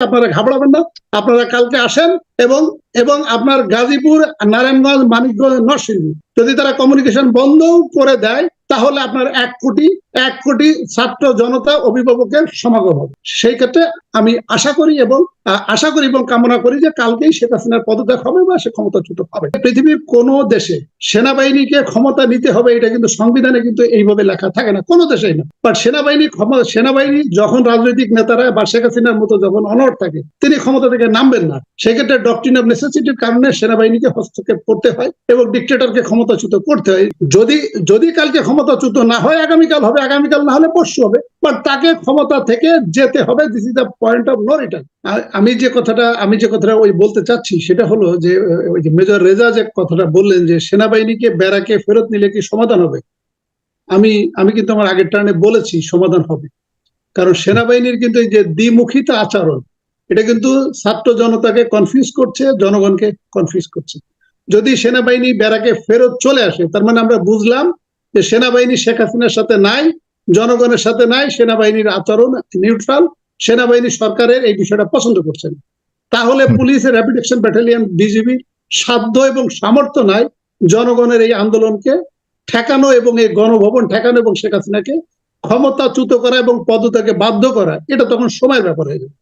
আপনারা ঘাবড়াবেন না, আপনারা কালকে আসেন এবং এবং আপনার গাজীপুর, নারায়ণগঞ্জ, মানিকগঞ্জ, নরসিংদী যদি তারা কমিউনিকেশন বন্ধ করে দেয়, তাহলে আপনার এক কোটি এক কোটি ছাত্র জনতা, অভিভাবকের সমাগম হবে। সেই ক্ষেত্রে আমি আশা করি এবং আশা করি এবং কামনা করি যে কালকেই শেখ হাসিনার পদত্যাগ হবে বা সে ক্ষমতাচ্যুত হবে। পৃথিবীর কোনো দেশে সেনাবাহিনীকে ক্ষমতা নিতে হবে, এটা কিন্তু সংবিধানে কিন্তু এইভাবে লেখা থাকে না। কোনো দেশেই না। বাট সেনাবাহিনী ক্ষমতা, সেনাবাহিনী যখন রাজনৈতিক নেতারা বা শেখ হাসিনার মতো যখন অনড় থাকে, তিনি ক্ষমতা থেকে নামবেন না। সেক্ষেত্রে ডক্টরিন অফ নেসেসিটির কারণে সেনাবাহিনীকে হস্তক্ষেপ করতে হয় এবং ডিক্টেটরকে ক্ষমতাচ্যুত করতে হয়। যদি যদি কালকে ক্ষমতাচ্যুত না হয়, আগামীকাল হবে, আগামীকাল না হলে পরশু হবে। বাট তাকে ক্ষমতা থেকে যেতে হবে this is the point of no return আমি যে কথাটা, আমি যে কথাটা ওই বলতে চাচ্ছি, সেটা হলো যে ওই যে মেজর রেজা যে কথাটা বললেন যে, সেনাবাহিনীকে, ব্যারাকে ফেরত নিলে কি সমাধান হবে? আমি আমি কিন্তু আমার আগের টার্নে বলেছি সমাধান হবে। কারণ সেনাবাহিনীর কিন্তু এই যে দ্বিমুখিতা আচরণ, এটা কিন্তু ছাত্র জনতাকে কনফিউজ করছে, জনগণকে কনফিউজ করছে। যদি সেনাবাহিনী ব্যারাকে ফেরত চলে আসে, তার মানে আমরা বুঝলাম যে সেনাবাহিনী শেখ হাসিনার সাথে নাই, জনগণের সাথে নাই, সেনাবাহিনীর আচরণ নিউট্রাল সেনাবাহিনী সরকারের এই বিষয়টা পছন্দ করছেন। তাহলে। পুলিশের র্যাপিড অ্যাকশন ব্যাটালিয়ন বিজিবি সাধ্য এবং সামর্থ্য নাই জনগণের এই আন্দোলনকে ঠেকানো এবং এই গণভবন ঠেকানো এবং শেখ হাসিনাকে ক্ষমতাচ্যুত করা এবং পদত্যাগে বাধ্য করা এটা তখন সময়ের ব্যাপার হয়ে যাবে।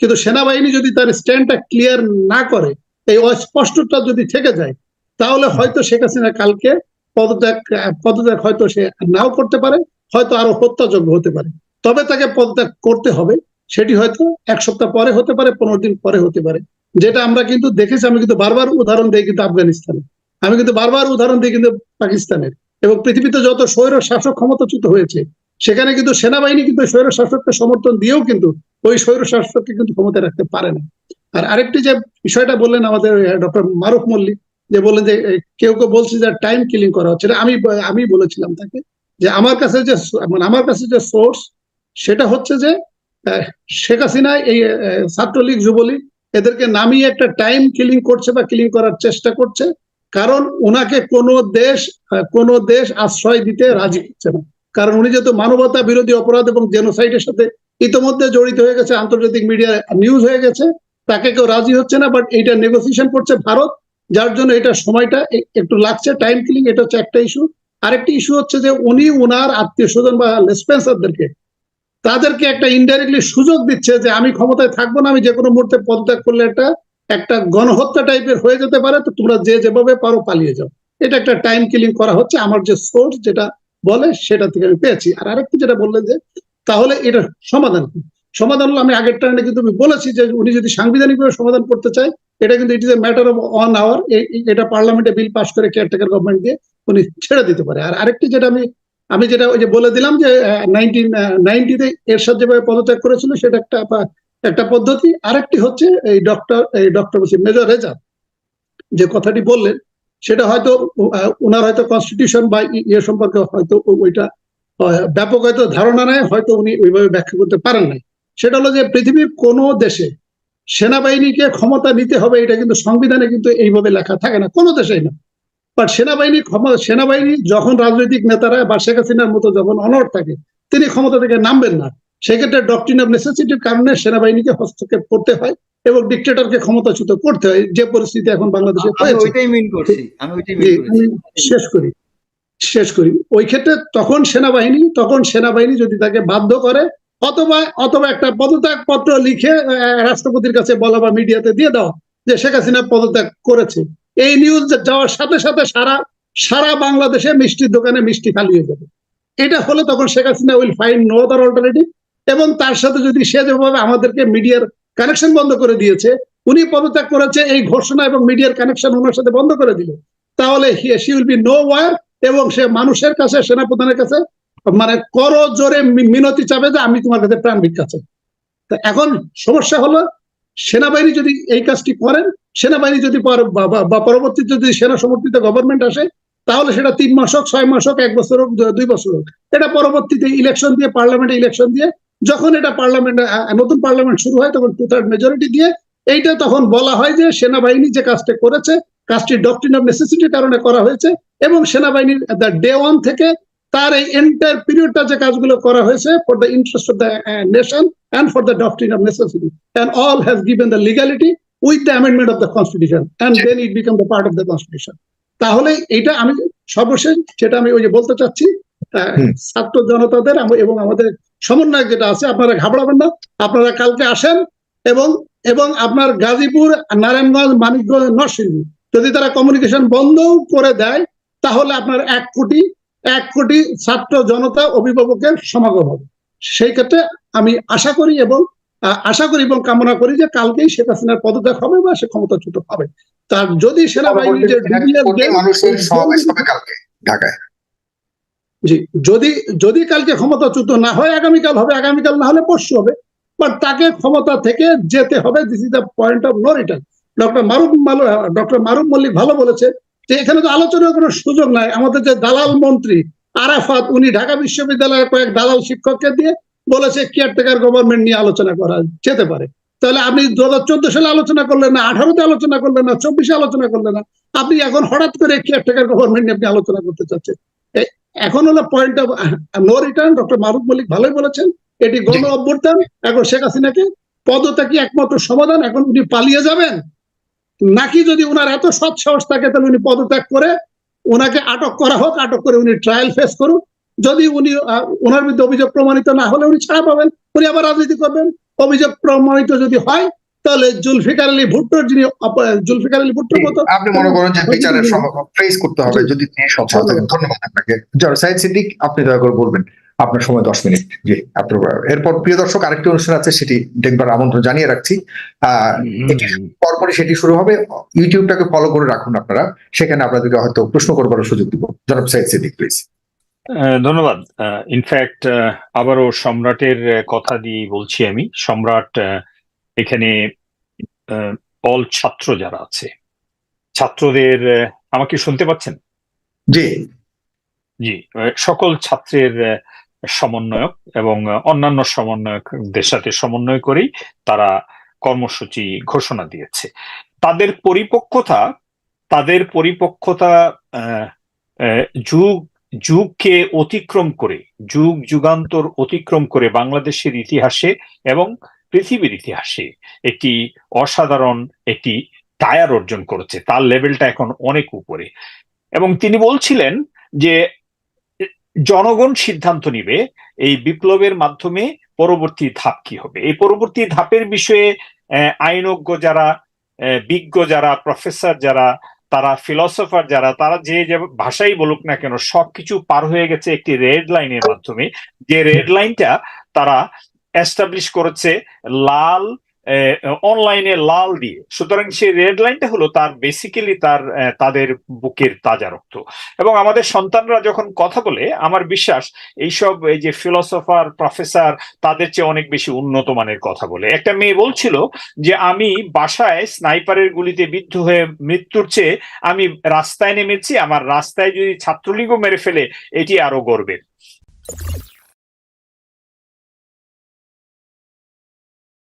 কিন্তু সেনাবাহিনী যদি তার স্ট্যান্ডটা ক্লিয়ার না করে এই অস্পষ্টটা যদি থেকে যায় তাহলে হয়তো শেখ হাসিনা কালকে পদত্যাগ পদত্যাগ হয়তো সে নাও করতে পারে হয়তো আরও হত্যাযোগ্য হতে পারে। তবে তাকে পদত্যাগ করতে হবে। সেটি হয়তো এক সপ্তাহ পরে হতে পারে, পনেরো দিন পরে হতে পারে। যেটা আমরা কিন্তু দেখেছি, আমি কিন্তু বারবার উদাহরণ দিই কিন্তু আফগানিস্তানে। আমি কিন্তু বারবার উদাহরণ দিই কিন্তু পাকিস্তানের। এবং পৃথিবীতে যত স্বৈর শাসক ক্ষমতাচ্যুত হয়েছে, সেখানে কিন্তু সেনাবাহিনী কিন্তু স্বৈর শাসককে সমর্থন দিয়েও কিন্তু ওই স্বৈর শাসককে কিন্তু ক্ষমতা রাখতে পারে না। আর আরেকটি যে বিষয়টা বললেন আমাদের ডক্টর মারুফ মল্লিক, যে বললেন যে কেউ কেউ বলছে যে টাইম কিলিং করা হচ্ছে আমি আমি বলেছিলাম তাকে, যে আমার কাছে যে মানে আমার কাছে যে সোর্স সেটা হচ্ছে যে শেখ হাসিনা এই ছাত্রলীগ, যুবলীগ, এদেরকে নামিয়ে একটা টাইম কিলিং করছে বা কিলিং করার চেষ্টা করছে। কারণ ওনাকে কোনো দেশ কোনো দেশ আশ্রয় দিতে রাজি হচ্ছে না। কারণ উনি যেহেতু মানবতা বিরোধী অপরাধ এবং জেনোসাইডের সাথে ইতোমধ্যে জড়িত হয়ে গেছে, আন্তর্জাতিক মিডিয়া নিউজ হয়ে গেছে, তাকে কেউ রাজি হচ্ছে না বাট এইটা নেগোসিয়েশন করছে ভারত, যার জন্য এটা সময়টা একটু লাগছে। টাইম কিলিং এটা হচ্ছে একটা ইস্যু আরেকটি ইস্যু হচ্ছে যে উনি ওনার আত্মীয় স্বজন বা লেসপেন্সারদেরকে তাদেরকে একটা ইনডাইরেক্টলি সুযোগ দিচ্ছে যে আমি ক্ষমতায় থাকব না, আমি যে কোনো মুহূর্তে পদত্যাগ করলে একটা একটা গণহত্যা টাইপের হয়ে যেতে পারে, তো তোমরা যে যেভাবে পারো পালিয়ে যাও। এটা একটা টাইম কিলিং করা হচ্ছে, আমার যে সোর্স যেটা বলে সেটা থেকে আমি পেয়েছি। আর আরেকটি যেটা বললেন যে, তাহলে এটা সমাধান কি? সমাধান হলো, আমি আগের টাইমে কিন্তু আমি বলেছি যে, উনি যদি সাংবিধানিকভাবে সমাধান করতে চায়, এটা কিন্তু it is a matter of one hour এটা পার্লামেন্টে বিল পাস করে কেয়ারটেকার গভর্নমেন্ট দিয়ে উনি ছেড়ে দিতে পারে। আর আরেকটি যেটা আমি আমি যেটা ওই যে বলে দিলাম যে নাইনটিন নাইনটিতে এরশাদ যেভাবে পদত্যাগ করেছিল, সেটা একটা একটা পদ্ধতি। আরেকটি হচ্ছে এই ডক্টর এই ডক্টর মেজর রেজা যে কথাটি বললেন, সেটা হয়তো ওনার হয়তো কনস্টিটিউশন বা ইয়ে সম্পর্কে হয়তো ওইটা ব্যাপক হয়তো ধারণা নেয় হয়তো উনি ওইভাবে ব্যাখ্যা করতে পারেন নাই। সেটা হলো যে, পৃথিবীর কোনো দেশে সেনাবাহিনীকে ক্ষমতা নিতে হবে, এটা কিন্তু সংবিধানে কিন্তু এইভাবে লেখা থাকে না। কোনো দেশেই না। বাট সেনাবাহিনী ক্ষমতা সেনাবাহিনী যখন রাজনৈতিক নেতারা বা শেখ হাসিনার মতো যখন অনড় থাকে তিনি ক্ষমতা থেকে নামবেন না। সেক্ষেত্রে ডক্টরিন অফ নেসেসিটির কারণে সেনাবাহিনীকে হস্তক্ষেপ করতে হয় এবং ডিক্টেটরকে ক্ষমতাচ্যুত করতে হয়। যে পরিস্থিতি এখন বাংলাদেশে শেষ করি শেষ করি। ওই ক্ষেত্রে তখন সেনাবাহিনী তখন সেনাবাহিনী যদি তাকে বাধ্য করে অথবা অথবা একটা পদত্যাগ পত্র লিখে রাষ্ট্রপতির কাছে বলা বা মিডিয়াতে দিয়ে দাও যে শেখ হাসিনা পদত্যাগ করেছে। এই নিউজ যাওয়ার সাথে সাথে সারা সারা বাংলাদেশে মিষ্টির দোকানে মিষ্টি খালি হয়ে যাবে এটা হলে তখন Sheikh Hasina will find no other alternative এবং তার সাথে যদি সে যেভাবে আমাদেরকে মিডিয়ার কানেকশন বন্ধ করে দিয়েছে, উনি পদত্যাগ করেছে এই ঘোষণা এবং মিডিয়ার কানেকশন ওনার সাথে বন্ধ করে দিল। তাহলে she will be no war এবং সে মানুষের কাছে, সেনাপ্রধানের কাছে মানে কর জোরে মিনতি চাবে যে আমি তোমার কাছে প্রাণ ভিক্ষা চাই। এখন সমস্যা হলো, সেনাবাহিনী যদি এই কাজটি করেন সেনাবাহিনী যদি বা- পরবর্তীতে যদি সেনা সমর্থিত গভর্নমেন্ট আসে, তাহলে সেটা তিন মাস হোক, ছয় মাস হোক, এক বছর হোক দুই বছর হোক। এটা পরবর্তীতে ইলেকশন দিয়ে পার্লামেন্টে ইলেকশন দিয়ে, যখন এটা পার্লামেন্টে নতুন পার্লামেন্ট শুরু হয়, তখন টু থার্ড মেজরিটি দিয়ে, এইটা তখন বলা হয় যে সেনাবাহিনী যে কাজটা করেছে, কাজটি ডক্টরিন অফ নেসেসিটির কারণে করা হয়েছে এবং সেনাবাহিনীর দ্য ডে ওয়ান থেকে তার এই এন্টার পিরিয়ডটা যে কাজগুলো করা হয়েছে for the interest of the nation and for the doctrine of necessity and all has given the legality with the amendment of the constitution and then it become the part of the constitution তাহলে এটা আমি সর্বশেষ সেটা আমি ওই যে বলতে চাচ্ছি ছাত্র জনতাদের এবং আমাদের সমন্বয় যেটা আছে আপনারা ঘাবড়াবেন না আপনারা কালকে আসেন এবং এবং আপনার গাজীপুর নারায়ণগঞ্জ মানিকগঞ্জ নরসিংদী যদি তারা কমিউনিকেশন বন্ধও করে দেয় তাহলে আপনার এক কোটি এক কোটি ছাত্র জনতা অভিভাবকের সমাগম হবে। সেই ক্ষেত্রে আমি আশা করি এবং আশা করি এবং কামনা করি যে কালকেই শেখ হাসিনার পদত্যাগ হবে বা সে ক্ষমতাচ্যুত হবে। তার যদি সেনাবাহিনী যে ঢাকায় জি যদি যদি কালকে ক্ষমতাচ্যুত না হয় আগামীকাল হবে আগামীকাল না হলে পরশু হবে। বাট তাকে ক্ষমতা থেকে যেতে হবে this is the point of no return doctor Maruf মাল ডক্টর মারুফ মল্লিক ভালো বলেছে যে এখানে তো আলোচনার কোনো সুযোগ নাই। আমাদের যে দালাল মন্ত্রী আরাফাত উনি ঢাকা বিশ্ববিদ্যালয়ের কয়েক দালাল শিক্ষককে দিয়ে বলেছে কেয়ারটেকার গভর্নমেন্ট নিয়ে আলোচনা করা যেতে পারে। তাহলে আপনি দু হাজার চোদ্দ সালে আলোচনা করলেন না আঠারোতে আলোচনা করলেন না চব্বিশে আলোচনা করলেন না আপনি এখন হঠাৎ করে কেয়ারটেকার গভর্নমেন্ট নিয়ে আপনি আলোচনা করতে চাচ্ছেন। এখন হলো point of no return doctor Maruf Mallik ভালোই বলেছেন এটি গণ অভ্যুত্থান এখন শেখ হাসিনাকে পদত্যাগই একমাত্র সমাধান এখন উনি পালিয়ে যাবেন? নাকি যদি ওনার এত সৎ সাহস থাকে তাহলে উনি পদত্যাগ করে ওনাকে আটক করা হোক আটক করে উনি ট্রায়াল ফেস করুন যদি উনি আহ, ওনার বিরুদ্ধে অভিযোগ প্রমাণিত না হলে উনি ছাড়া পাবেন উনি আবার রাজনীতি করবেন। অভিযোগ প্রমাণিত যদি হয় তাহলে জুলফিকার আলী ভুট্টোর যিনি জুলফিকার আলী ভুট্টোর মতো আপনি মনে করেন যে বিচারের ফেস করতে হবে যদি তিনি সচ্ছল থাকেন ধন্যবাদ। আপনাকে। জনাব সাইদ সিদ্দিক আপনি দয়া করে বলবেন আপনার সময় দশ মিনিট। জি আপনার এরপর প্রিয় দর্শক আরেকটি অনুষ্ঠান আছে সেটি দেখবার আমন্ত্রণ জানিয়ে রাখছি। পরপরই সেটি শুরু হবে। ইউটিউবটাকে ফলো করে রাখুন আপনারা। সেখানে আপনাদেরকে হয়তো প্রশ্ন করবার সুযোগ দিব। জনাব সাইদ সিদ্দিক প্লিজ ধন্যবাদ। ইনফ্যাক্ট আবারও সম্রাটের কথা দিয়ে বলছি আমি। সম্রাট এখানে অল ছাত্র যারা আছে ছাত্রদের আমাকে শুনতে পাচ্ছেন? জি। জি সকল ছাত্রের সমন্বয়ক এবং অন্যান্য সমন্বয়কদের সাথে সমন্বয় করেই তারা কর্মসূচি ঘোষণা দিয়েছে। তাদের পরিপক্কতা তাদের পরিপক্কতা যুগ যুগকে অতিক্রম করে, যুগ যুগান্তর অতিক্রম করে বাংলাদেশের ইতিহাসে এবং পৃথিবীর ইতিহাসে একটি অসাধারণ, একটি টায়ার অর্জন করেছে। তার লেভেলটা এখন অনেক উপরে। এবং তিনি বলছিলেন যে, জনগণ সিদ্ধান্ত নিবে এই বিপ্লবের মাধ্যমে পরবর্তী ধাপ কি হবে। এই পরবর্তী ধাপের বিষয়ে আইনজ্ঞ যারা বিজ্ঞ যারা, প্রফেসর যারা তারা ফিলসফার যারা, তারা যে যে ভাষাই বলুক না কেন, সবকিছু পার হয়ে গেছে একটি রেড লাইনের মাধ্যমে। যে রেড লাইনটা তারা এস্টাবলিশ করেছে লাল অনলাইনে লাল দিয়ে। সুতরাং সেই রেড লাইনটা হলো তার বেসিক্যালি তার তাদের বুকের তাজা রক্ত। এবং আমাদের সন্তানরা যখন কথা বলে, আমার বিশ্বাস এইসব, এই যে ফিলসফার প্রফেসর তাদের চেয়ে অনেক বেশি উন্নত মানের কথা বলে। একটা মেয়ে বলছিল যে, আমি বাসায় স্নাইপারের গুলিতে বিদ্ধ হয়ে মৃত্যুর চেয়ে আমি রাস্তায় নেমেছি। আমার রাস্তায় যদি ছাত্রলীগও মেরে ফেলে, এটি আরও গর্বের।